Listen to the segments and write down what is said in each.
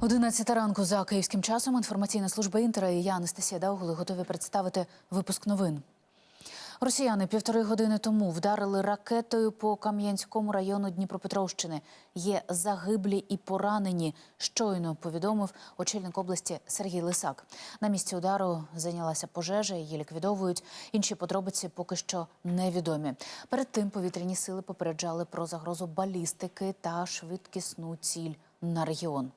11 ранку за київським часом інформаційна служба інтера і я, Анастасія Даугли, готові представити випуск новин. Росіяни півтори години тому вдарили ракетою по Кам'янському району Дніпропетровщини. Є загиблі і поранені. Щойно повідомив очільник області Сергій Лисак. На місці удару зайнялася пожежа, її ліквідовують. Інші подробиці поки що невідомі. Перед тим повітряні сили попереджали про загрозу балістики та швидкісну ціль на регіон.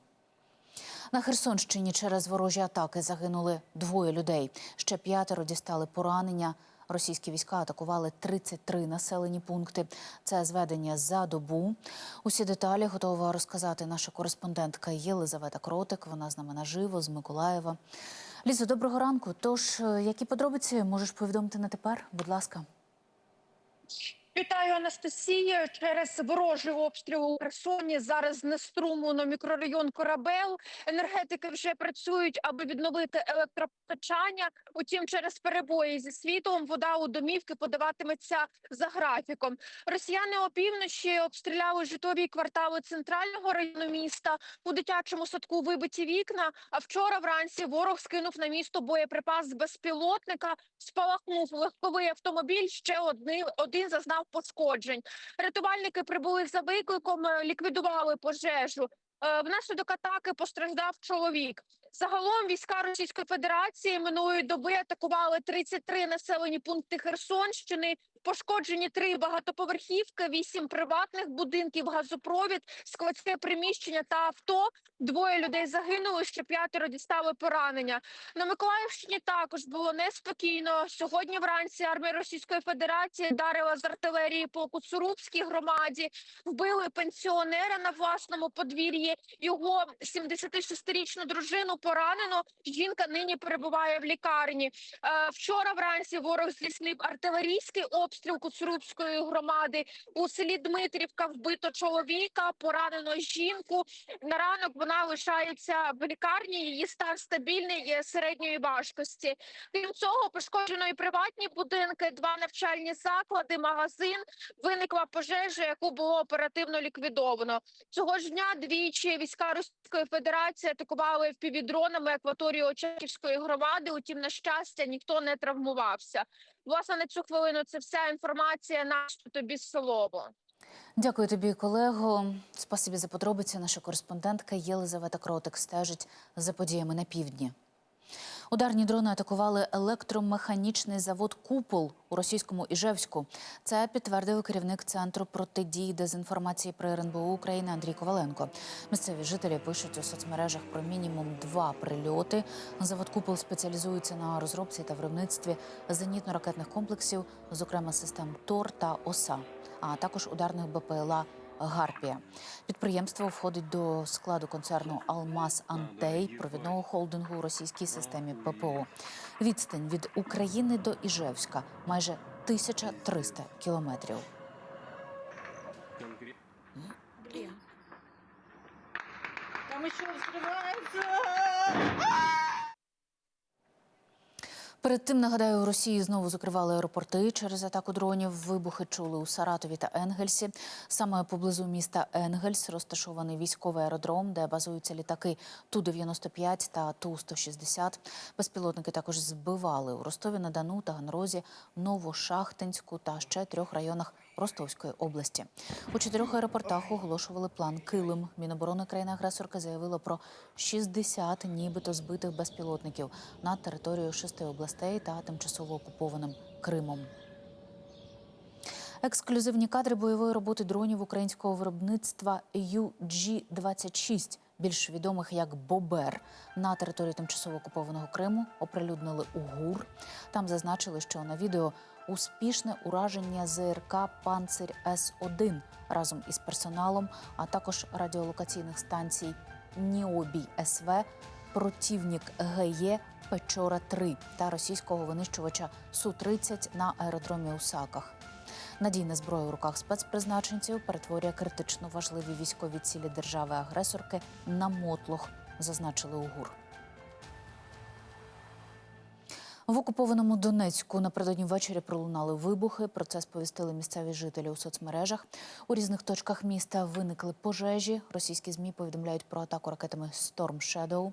На Херсонщині через ворожі атаки загинули двоє людей. Ще п'ятеро дістали поранення. Російські війська атакували 33 населені пункти. Це зведення за добу. Усі деталі готова розказати наша кореспондентка Єлизавета Кротик. Вона з нами наживо з Миколаєва. Лізо, доброго ранку. Тож, е, які подробиці можеш повідомити на тепер? Будь ласка. Вітаю, Анастасія. Через ворожий обстріл у Херсоні зараз знеструмлено мікрорайон Корабел. Енергетики вже працюють, аби відновити електропостачання. Утім, через перебої зі світлом вода у домівки подаватиметься за графіком. Росіяни опівночі обстріляли житлові квартали центрального району міста. У дитячому садку вибиті вікна. А вчора вранці ворог скинув на місто боєприпас з безпілотника. Спалахнув легковий автомобіль. Ще один, один зазнав пошкоджень. Рятувальники прибули за викликом, е, ліквідували пожежу. Е, Внаслідок атаки постраждав чоловік. Загалом війська Російської Федерації минулої доби атакували 33 населені пункти Херсонщини. Пошкоджені три багатоповерхівки, вісім приватних будинків, газопровід, складське приміщення та авто. Двоє людей загинули, ще п'ятеро дістали поранення. На Миколаївщині також було неспокійно. Сьогодні вранці армія Російської Федерації вдарила з артилерії по Куцурубській громаді, вбили пенсіонера на власному подвір'ї. Його 76-річну дружину поранено. Жінка нині перебуває в лікарні. Е, Вчора вранці ворог здійснив артилерійський обстріл Куцурубської громади. У селі Дмитрівка вбито чоловіка, поранено жінку. На ранок вона лишається в лікарні. Її стан стабільний є середньої важкості. Крім цього, пошкоджено і приватні будинки, два навчальні заклади, магазин. Виникла пожежа, яку було оперативно ліквідовано. Цього ж дня двічі війська Російської Федерації атакували впівдронами акваторію Очаківської громади. Утім, на щастя, ніхто не травмувався. Власне, на цю хвилину це вся інформація. Нащо тобі слово. Дякую тобі, колего. Спасибі за подробиці. Наша кореспондентка Єлизавета Кротик стежить за подіями на півдні. Ударні дрони атакували електромеханічний завод Купол у російському Іжевську. Це підтвердив керівник центру протидії дезінформації при РНБО України Андрій Коваленко. Місцеві жителі пишуть у соцмережах про мінімум два прильоти. Завод Купол спеціалізується на розробці та виробництві зенітно-ракетних комплексів, зокрема систем ТОР та ОСА, а також ударних БПЛА Гарпія. Підприємство входить до складу концерну Алмаз Антей, провідного холдингу у російській системі ППО. Відстань від України до Іжевська майже 1300 кілометрів. Там еще взрывается. Перед тим нагадаю, у Росії знову закривали аеропорти через атаку дронів. Вибухи чули у Саратові та Енгельсі. Саме поблизу міста Енгельс розташований військовий аеродром, де базуються літаки Ту-95 та Ту-160. Безпілотники також збивали у Ростові на Дону, Таганрозі, Новошахтинську та ще трьох районах Ростовської області. У чотирьох аеропортах оголошували план Килим. Міноборони країни-агресорки заявило про 60 нібито збитих безпілотників на територію шести областей та тимчасово окупованим Кримом. Ексклюзивні кадри бойової роботи дронів українського виробництва UG-26, більш відомих як Бобер, на території тимчасово окупованого Криму оприлюднили у ГУР. Там зазначили, що на відео успішне ураження ЗРК Панцир С-1 разом із персоналом, а також радіолокаційних станцій Ніобій СВ, противник ГЕ Печора 3 та російського винищувача Су-30 на аеродромі у Саках. Надійна зброя у руках спецпризначенців перетворює критично важливі військові цілі держави-агресорки на мотлох, зазначили у ГУР. В окупованому Донецьку напередодні ввечері пролунали вибухи. Про це сповістили місцеві жителі у соцмережах. У різних точках міста виникли пожежі. Російські змі повідомляють про атаку ракетами Storm Shadow.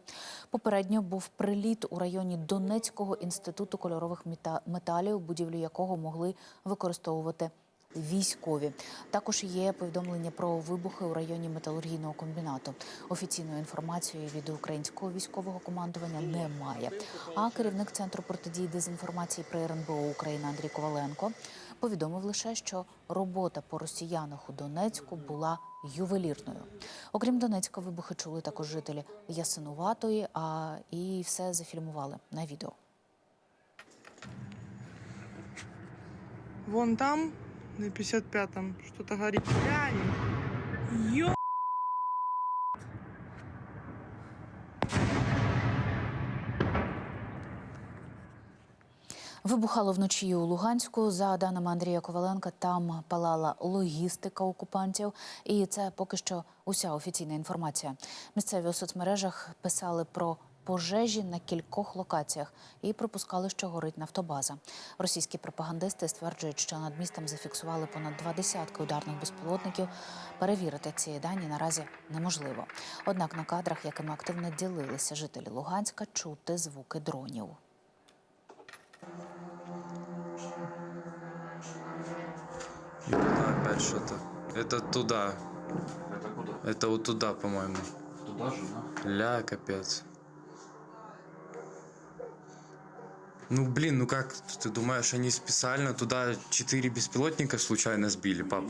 Попередньо був приліт у районі Донецького інституту кольорових мета- металів, будівлю якого могли використовувати. Військові також є повідомлення про вибухи у районі металургійного комбінату. Офіційної інформації від українського військового командування немає. А керівник центру протидії дезінформації при РНБО України Андрій Коваленко повідомив лише, що робота по росіянах у Донецьку була ювелірною. Окрім Донецька, вибухи чули також жителі Ясинуватої, а і все зафільмували на відео. Вон там, на 55-м, что-то горит. Глянь. Вибухало вночі у Луганську. За даними Андрія Коваленка, там палала логістика окупантів, і це поки що уся офіційна інформація. Місцеві у соцмережах писали про пожежі на кількох локаціях і припускали, що горить нафтобаза. Російські пропагандисти стверджують, що над містом зафіксували понад два десятки ударних безпілотників. Перевірити ці дані наразі неможливо. Однак на кадрах, якими активно ділилися жителі Луганська, чути звуки дронів. И туда опять что-то. Это туда. Это куда? Это вот туда, по-моему. Туда же, да? Ля, капец. Ну, блин, ну как ты думаешь, они специально туда четыре беспилотника случайно сбили, пап?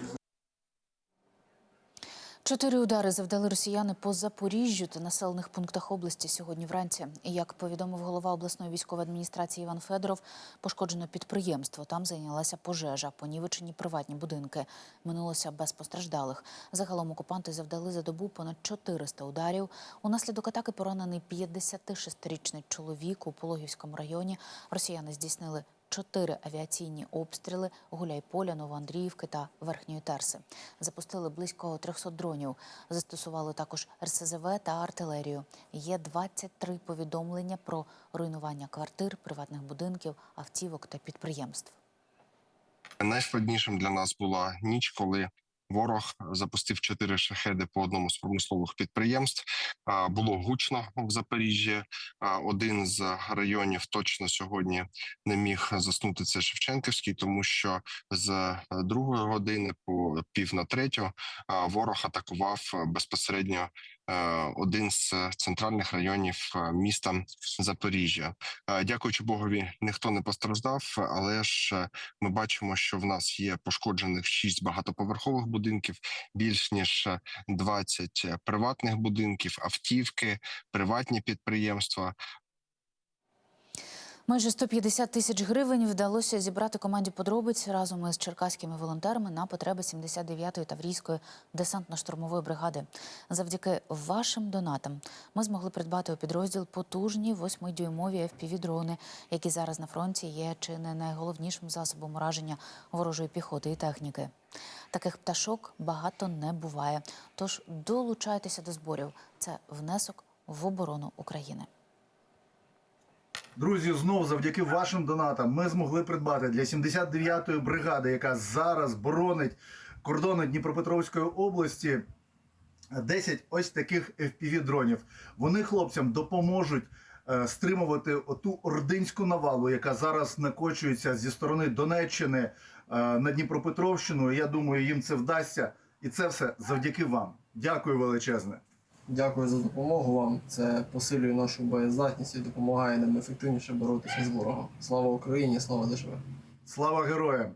Чотири удари завдали росіяни по Запоріжжю та населених пунктах області сьогодні вранці. Як повідомив голова обласної військової адміністрації Іван Федоров, пошкоджено підприємство. Там зайнялася пожежа, понівечені приватні будинки. Минулося без постраждалих. Загалом окупанти завдали за добу понад 400 ударів. Унаслідок атаки поранений 56-річний чоловік у Пологівському районі. Росіяни здійснили чотири авіаційні обстріли Гуляйполя, Новоандріївки та Верхньої Терси. Запустили близько 300 дронів. Застосували також РСЗВ та артилерію. Є 23 повідомлення про руйнування квартир, приватних будинків, автівок та підприємств. Найскладнішим для нас була ніч, коли ворог запустив чотири шахеди по одному з промислових підприємств. Було гучно в Запоріжжі. Один з районів точно сьогодні не міг заснути це Шевченківський, тому що з е, другої години по пів на третю ворог атакував е, безпосередньо один з центральних районів е, міста Запоріжжя. Е, Дякуючи Богові, ніхто не постраждав, але ж е, ми бачимо, що в нас є пошкоджених 6 багатоповерхових будинків, більш ніж е, 20 приватних будинків, автівки, приватні підприємства. Майже 150 тисяч гривень вдалося зібрати команді подробиць разом із черкаськими волонтерами на потреби 79-ї Таврійської десантно-штурмової бригади. Завдяки вашим донатам ми змогли придбати у підрозділ потужні 8-дюймові FPV-дрони, які зараз на фронті є чи не найголовнішим засобом ураження ворожої піхоти і техніки. Таких пташок багато не буває. Тож долучайтеся до зборів. Це внесок в оборону України. Друзі, знов завдяки вашим донатам ми змогли придбати для 79-ї бригади, яка зараз боронить кордони Дніпропетровської області, 10 ось таких FPV-дронів. Вони хлопцям допоможуть е, стримувати оту ординську навалу, яка зараз накочується зі сторони Донеччини е, на Дніпропетровщину. Я думаю, їм це вдасться. І це все завдяки вам. Дякую величезне. Дякую за допомогу вам. Це посилює нашу боєздатність і допомагає нам ефективніше боротися з ворогом. Слава Україні, слава ДШВ! Слава героям!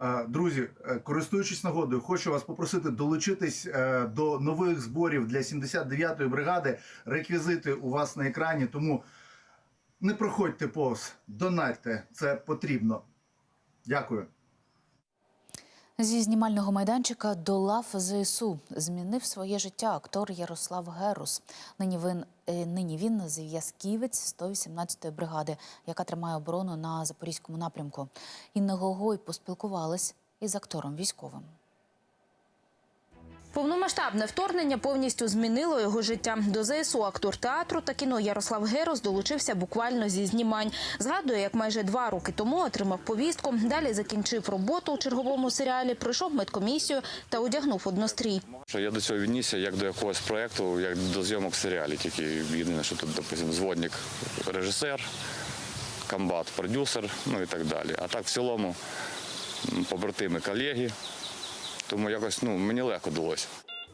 Е, Друзі, е, користуючись нагодою, хочу вас попросити долучитись е, до нових зборів для 79-ї бригади. Реквізити у вас на екрані, тому не проходьте повз, донатьте, це потрібно. Дякую. Зі знімального майданчика до лав ЗСУ змінив своє життя актор Ярослав Герус. Нині він, е, нині він зв'язківець 118-ї бригади, яка тримає оборону на запорізькому напрямку. Інна Гогой поспілкувалась із актором військовим. Повномасштабне вторгнення повністю змінило його життя. До ЗСУ актор театру та кіно Ярослав Герос долучився буквально зі знімань. Згадує, як майже два роки тому отримав повістку. Далі закінчив роботу у черговому серіалі, пройшов медкомісію та одягнув однострій. Я до цього віднісся як до якогось проєкту, як до зйомок серіалів. Тільки єдине, що тут, допустим, зводник режисер, комбат, продюсер, ну і так далі. А так в цілому побратими колеги. Тому якось ну, мені легко далося.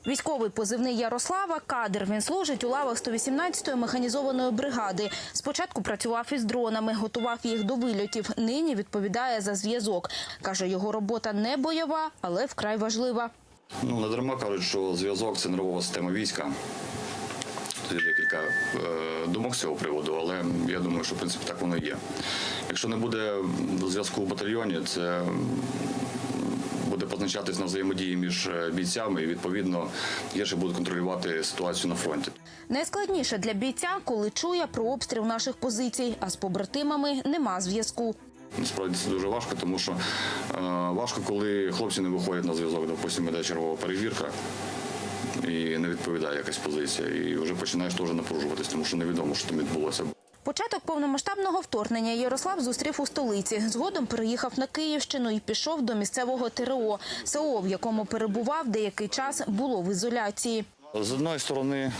Військовий позивний Ярослава кадр. Він служить у лавах 118-ї механізованої бригади. Спочатку працював із дронами, готував їх до вильотів. Нині відповідає за зв'язок. каже, його робота не бойова, але вкрай важлива. Ну, не дарма кажуть, що зв'язок це нервова система війська. Тут є декілька е, думок з цього приводу, але я думаю, що в принципі так воно і є. Якщо не буде зв'язку в батальйоні, це буде позначатись на взаємодії між е, бійцями і відповідно гірше буде контролювати ситуацію на фронті. Найскладніше для бійця, коли чує про обстріл наших позицій, а з побратимами нема зв'язку. Насправді це дуже важко, тому що е, важко, коли хлопці не виходять на зв'язок. Допустимо, йде чергова перевірка і не відповідає якась позиція. І вже починаєш теж напружуватись, тому що невідомо, що там відбулося. Початок повномасштабного вторгнення Ярослав зустрів у столиці. Згодом переїхав на Київщину і пішов до місцевого ТРО. СО, в якому перебував деякий час, було в ізоляції. З одної сторони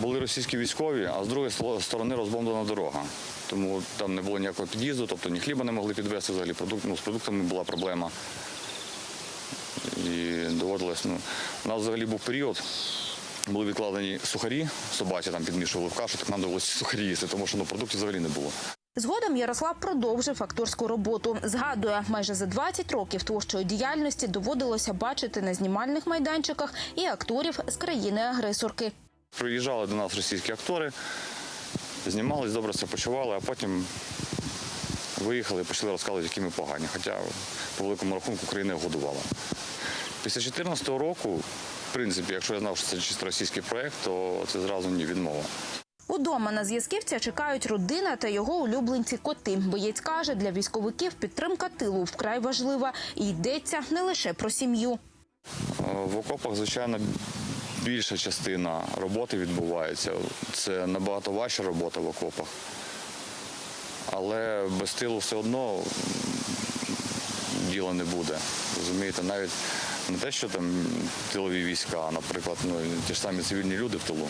були російські військові, а з другої сторони розбомблена дорога. Тому там не було ніякого під'їзду, тобто ні хліба не могли підвезти, взагалі продукт, ну, з продуктами була проблема. І доводилось. Ну, у нас взагалі був період, були відкладені сухарі, собаці там підмішували в кашу, так нам довелося сухарі їсти, тому що ну, продуктів взагалі не було. Згодом Ярослав продовжив акторську роботу. Згадує, майже за 20 років творчої діяльності доводилося бачити на знімальних майданчиках і акторів з країни-агресорки. Приїжджали до нас російські актори, знімались, добре себе почували, а потім виїхали і почали розказувати, які ми погані. Хоча, по великому рахунку, Україна їх годувала. Після 2014 року, в принципі, якщо я знав, що це чисто російський проєкт, то це зразу ні відмова. Удома на зв'язківця чекають родина та його улюбленці коти. Боєць каже, для військовиків підтримка тилу вкрай важлива і йдеться не лише про сім'ю. В окопах, звичайно, більша частина роботи відбувається. Це набагато важча робота в окопах. Але без тилу все одно діла не буде. Розумієте, навіть не те, що там тилові війська, а, наприклад, ну, ті ж самі цивільні люди в тилу.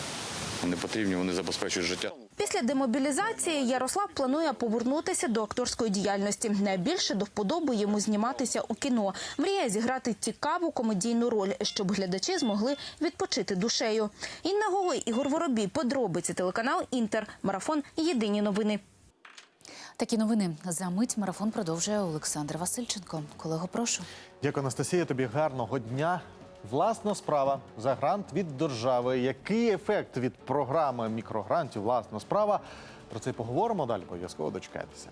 Вони потрібні, вони забезпечують життя. Після демобілізації Ярослав планує повернутися до акторської діяльності. Найбільше до вподоби йому зніматися у кіно. Мріє зіграти цікаву комедійну роль, щоб глядачі змогли відпочити душею. Інна Голой, Ігор Воробій, подробиці телеканал Інтер. Марафон. Єдині новини. Такі новини за мить марафон продовжує Олександр Васильченко. Колего, прошу. Дякую, Анастасія. Тобі гарного дня. Власна справа за грант від держави. Який ефект від програми мікрогрантів Власна справа? Про це поговоримо далі. Обов'язково дочекайтеся.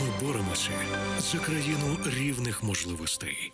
Ми боремося за країну рівних можливостей.